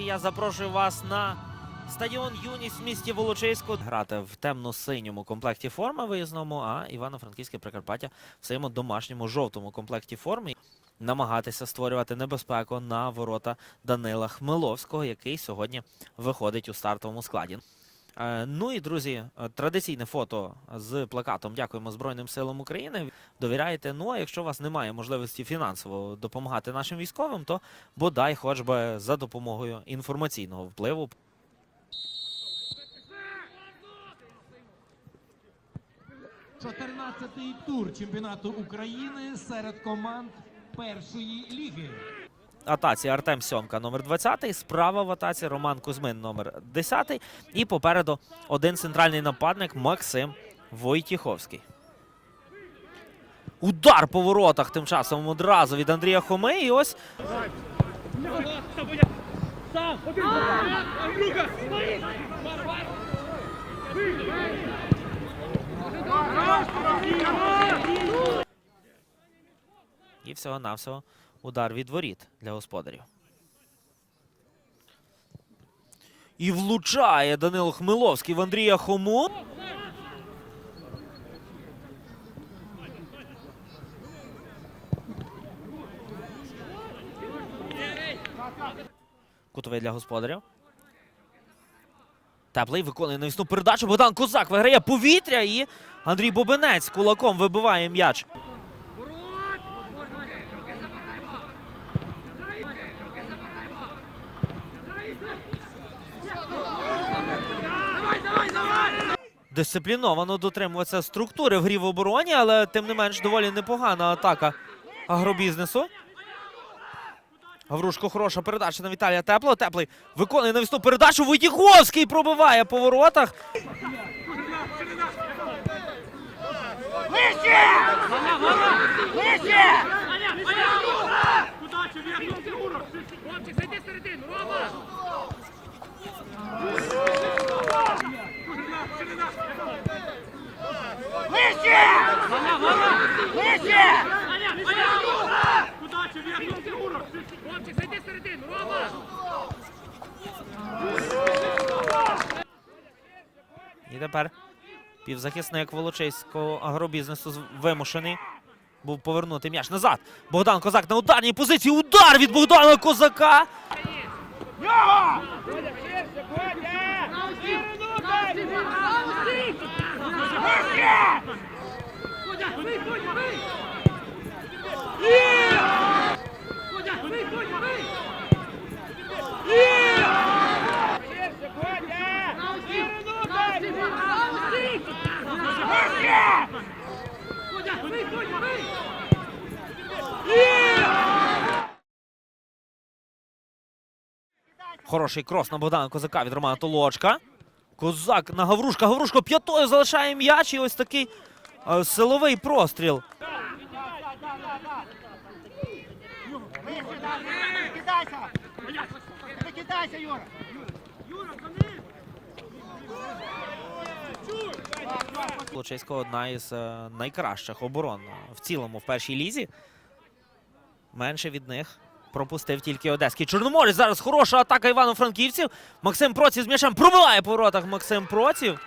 Сурятицький. Я запрошую вас на стадіон Юність в місті Волочиську. Грати в темно-синьому комплекті форми виїзному, а Івано-Франківське Прикарпаття в своєму домашньому жовтому комплекті форми. Намагатися створювати небезпеку на ворота Данила Хмеловського, який сьогодні виходить у стартовому складі. Е, Ну і друзі, е, традиційне фото з плакатом Дякуємо Збройним силам України. Довіряєте. Ну а якщо у вас немає можливості фінансово допомагати нашим військовим, то бодай хоч би за допомогою інформаційного впливу. Чотирнадцятий тур чемпіонату України серед команд першої ліги. Атаці Артем Сьомка номер 20, справа в атаці Роман Кузьмин номер 10 і попереду один центральний нападник Максим Войтіховський. Удар по воротах тим часом одразу від Андрія Хоми. І ось І всього-навсього удар від воріт для господарів. І влучає Данило Хмеловський в Андрія Хому. Кутовий для господарів. Теплий виконує навісну передачу. Богдан Козак виграє повітря і Андрій Бобинець кулаком вибиває м'яч. Дисципліновано дотримуватися структури в грі в обороні, але тим не менш доволі непогана атака агробізнесу. Гаврушко хороша передача на Віталія Теплого. Теплий виконує навісну передачу. Войтіховський пробиває по воротах. Хлопчик, зайди середину, Рома! Аня, Аня! Удачі, вверх, фігуру! Хлопчик, зайди середину, Рома! І тепер півзахисник Волочиського агробізнесу вимушений був повернути м'яч назад. Богдан Козак на ударній позиції. Удар від Богдана Козака. Хороший крос на Богдана Козака від Романа Толочка. Козак на Гаврушка. Гаврушко п'ятою залишає м'яч. І ось такий е, силовий простріл. Кидайся! Не кидайся, Юра! Лучиського одна із е, найкращих оборон в цілому в першій лізі. Менше від них пропустив тільки Одеський Чорноморець. Зараз хороша атака Івано-Франківців. Максим Проців з м'ячем пробиває по воротах Максим Проців.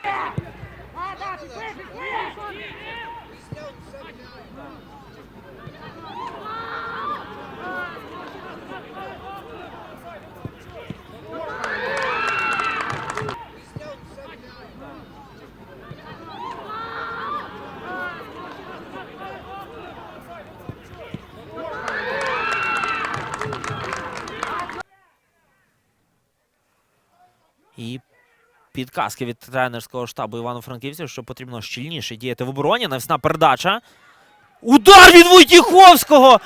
Підказки від тренерського штабу Івано-Франківців, що потрібно щільніше діяти в обороні. Навісна передача. Удар від Войтіховського!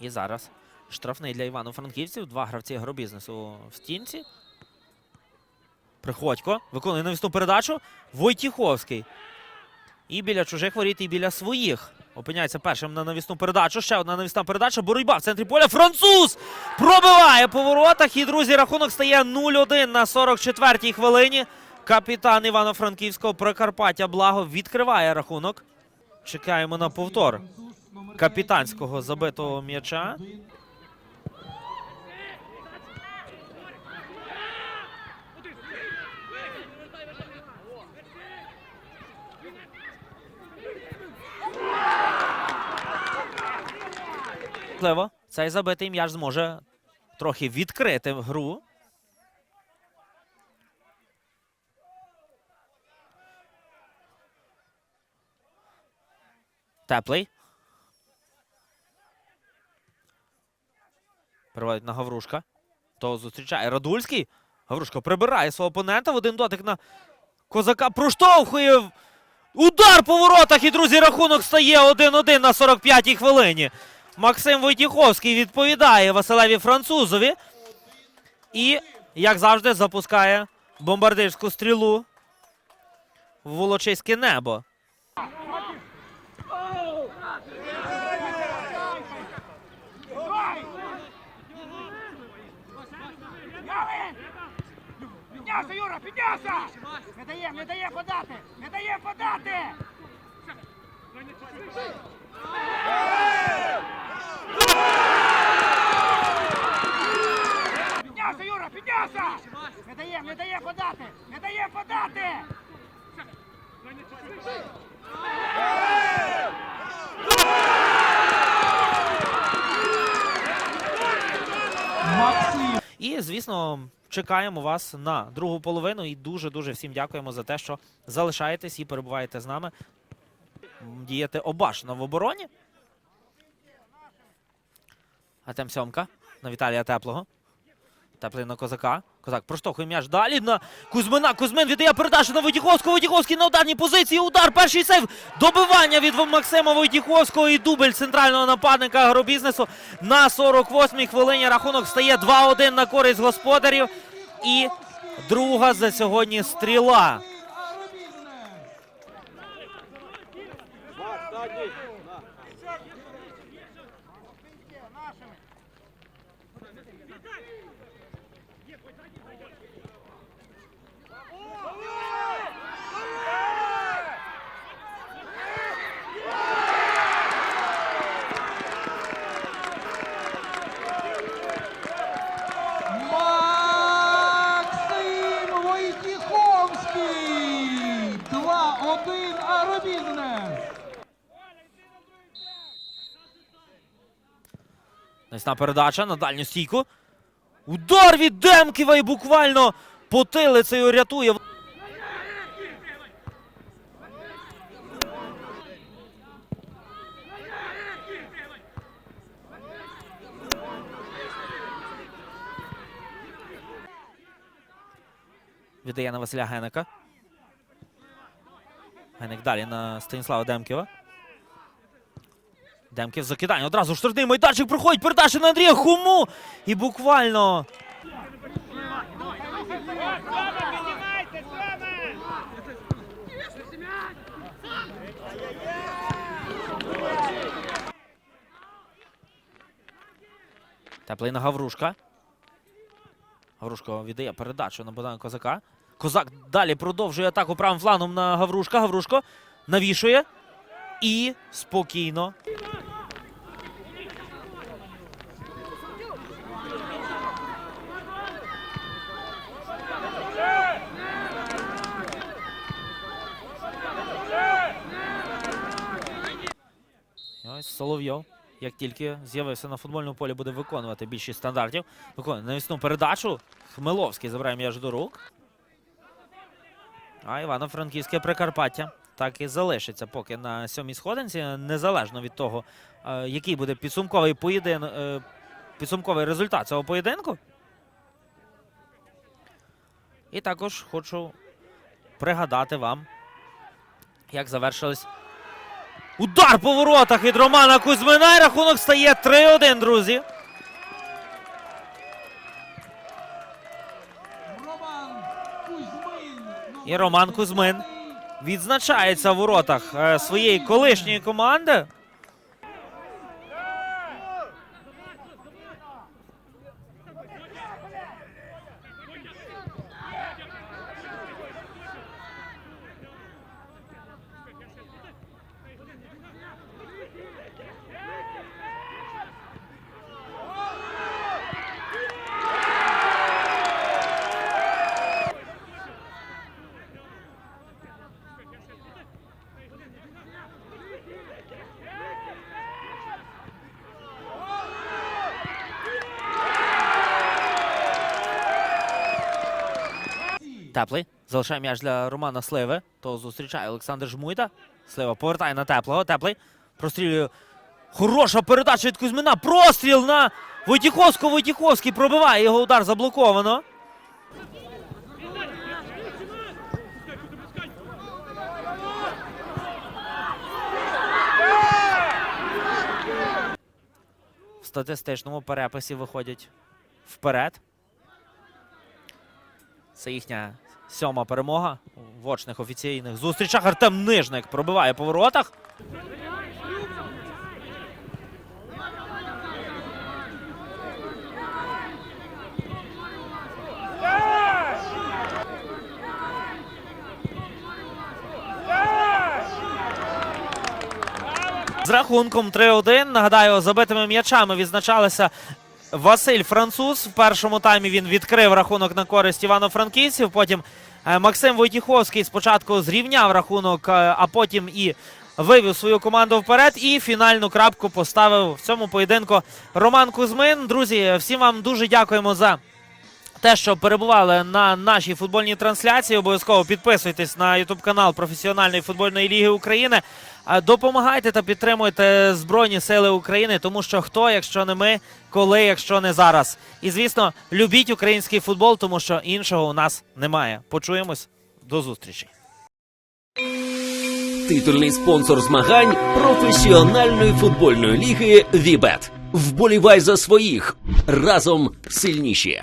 І зараз штрафний для Івано-Франківців. Два гравці агробізнесу в стінці. Приходько виконує навісну передачу. Войтіховський. І біля чужих воріт, і біля своїх. Опиняється першим на навісну передачу. Ще одна навісна передача. Боротьба в центрі поля. Француз пробиває по воротах. І, друзі, рахунок стає 0-1 на 44-й хвилині. Капітан Івано-Франківського Прикарпаття Благо відкриває рахунок. Чекаємо на повтор капітанського забитого м'яча. Можливо, цей забитий м'яч зможе трохи відкрити гру. Теплий. Переводить на Гаврушка. То зустрічає Радульський. Гаврушка прибирає свого опонента в один дотик на козака. Проштовхує. Удар по воротах. І, друзі, рахунок стає 1-1 на 45-й хвилині. Максим Войтіховський відповідає Василеві Французові. І, як завжди, запускає бомбардирську стрілу в волочиське небо. Піднявся, Юра, піднявся! Не дає, не дає подати! Не дає подати! Піднявся, Юра, піднявся! Не дає, не дає подати! Не дає подати! Максим І, звісно, чекаємо вас на другу половину. І дуже-дуже всім дякуємо за те, що залишаєтесь і перебуваєте з нами. Діяти обачно в обороні. Атем Сьомка на Віталія Теплого. Теплий на козака. Козак проштовхує м'яч далі на Кузьмина. Кузьмин віддає передачу на Войтіховського. Войтіховський на ударній позиції. Удар. Перший сейв. Добивання від Максима Войтіховського і дубль центрального нападника агробізнесу. На 48-й хвилині рахунок стає 2-1 на користь господарів. І друга за сьогодні стріла. Арбітне. Нашими! Максим Войтіховський. 2-1 Арбітне. Навісна передача на дальню стійку. Удар від Демківа і буквально потилицею рятує. Віддає на Василя Генека. Генек далі на Станіслава Демківа. Демків закидання. Одразу штрафний майданчик проходить. Передача на Андрія Хуму. І буквально Теплий на Гаврушка. Гаврушко віддає передачу на Богдана Козака. Козак далі продовжує атаку правим флангом на Гаврушка. Гаврушко навішує. І спокійно. Соловйов, як тільки з'явився на футбольному полі, буде виконувати більшість стандартів. Виконує навісну передачу. Хмеловський забирає м'яч до рук. А Івано-Франківське Прикарпаття так і залишиться поки на сьомій сходинці, незалежно від того, е, який буде підсумковий поєдин... е, підсумковий результат цього поєдинку. І також хочу пригадати вам, як завершились Удар по воротах від Романа Кузьмина. І рахунок стає 3-1, друзі. І Роман Кузьмин відзначається в воротах е, своєї колишньої команди. Теплий. Залишає м'яч для Романа Сливи. То зустрічає Олександр Жмуйда. Слива повертає на теплого. Теплий. Прострілює. Хороша передача від Кузьмина. Простріл на Войтіховського. Войтіховський пробиває його удар заблоковано. В статистичному переписі виходять вперед. Це їхня сьома перемога в очних офіційних зустрічах. Артем Нижник пробиває по воротах. З рахунком 3-1. Нагадаю, забитими м'ячами відзначалися Василь Француз. В першому таймі він відкрив рахунок на користь Івано-Франківців. Потім е, Максим Войтіховський спочатку зрівняв рахунок, е, а потім і вивів свою команду вперед. І фінальну крапку поставив в цьому поєдинку Роман Кузьмин. Друзі, всім вам дуже дякуємо за. Те, що перебували на нашій футбольній трансляції, обов'язково підписуйтесь на ютуб канал професіональної футбольної ліги України. Допомагайте та підтримуйте Збройні Сили України, тому що хто, якщо не ми, коли, якщо не зараз. І звісно, любіть український футбол, тому що іншого у нас немає. Почуємось до зустрічі. Титульний спонсор змагань професіональної футбольної ліги Вібет. Вболівай за своїх разом сильніші.